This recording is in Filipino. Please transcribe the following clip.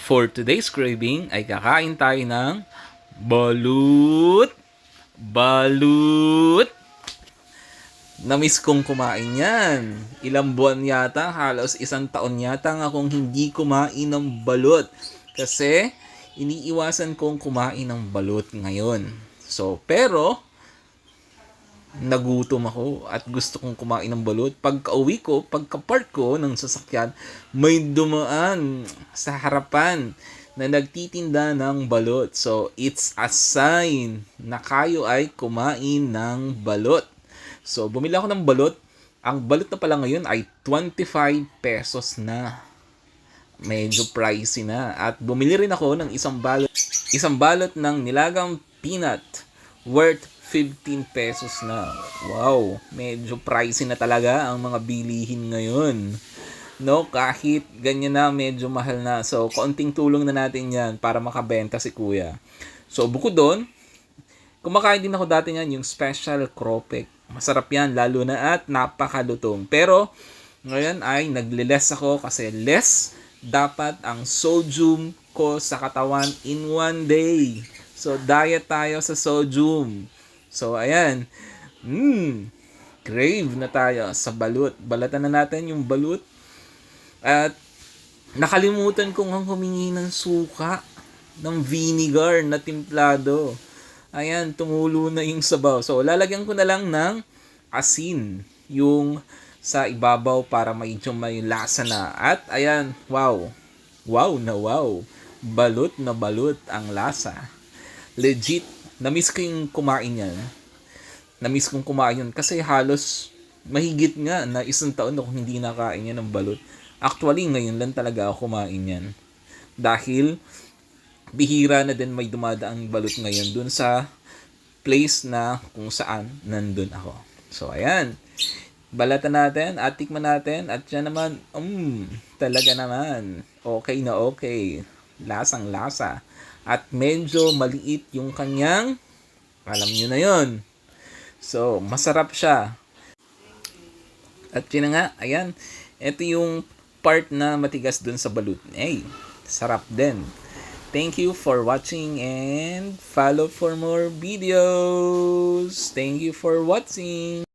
For today's craving ay kakain tayo ng balut. Balut. Namiss kong kumain yan. Ilang buwan yata, halos isang taon yata nga akong hindi kumain ng balut. Kasi iniiwasan kong kumain ng balut ngayon. So, pero nagutom ako at gusto kong kumain ng balut. Pagka uwi ko, pagka park ko ng sasakyan, may dumaan sa harapan na nagtitinda ng balot. So, it's a sign na kayo ay kumain ng balot. So, bumili ako ng balot. Ang balot na pala ngayon ay 25 pesos na. Medyo pricey na. At bumili rin ako ng isang balot. Isang balot ng nilagang peanut worth 15 pesos na. Wow, medyo pricey na talaga ang mga bilihin ngayon. No, kahit ganyan na medyo mahal na. So, konting tulong na natin 'yan para makabenta si Kuya. So, bukod doon, kumakain din ako dati niyan yung special cropek. Masarap 'yan lalo na at napakalutong. Pero ngayon ay nagle-less ako kasi less dapat ang sodium ko sa katawan in one day. So, diet tayo sa sodium. So, ayan. Mmm. Crave na tayo sa balut. Balatan na natin yung balut. At nakalimutan kong ang humingi ng suka ng vinegar na timplado. Ayan, tumulo na yung sabaw. So, lalagyan ko na lang ng asin yung sa ibabaw para medyo may lasa na. At ayan, wow. Wow na wow. Balut na balut ang lasa. Legit, na-miss ko yung kumain yan. Na-miss kong kumain yun kasi halos mahigit nga na isang taon akong hindi nakain yan ng balut. Actually, ngayon lang talaga ako kumain yan. Dahil bihira na din may dumadaang balut ngayon dun sa place na kung saan nandun ako. So, ayan. Balatan natin at tikman natin at yan naman, um, talaga naman. Okay na okay. Lasang lasa. At medyo maliit yung kanyang, alam nyo na yon So, masarap siya. At yun nga, ayan. Ito yung part na matigas dun sa balut. Hey, sarap din. Thank you for watching and follow for more videos. Thank you for watching.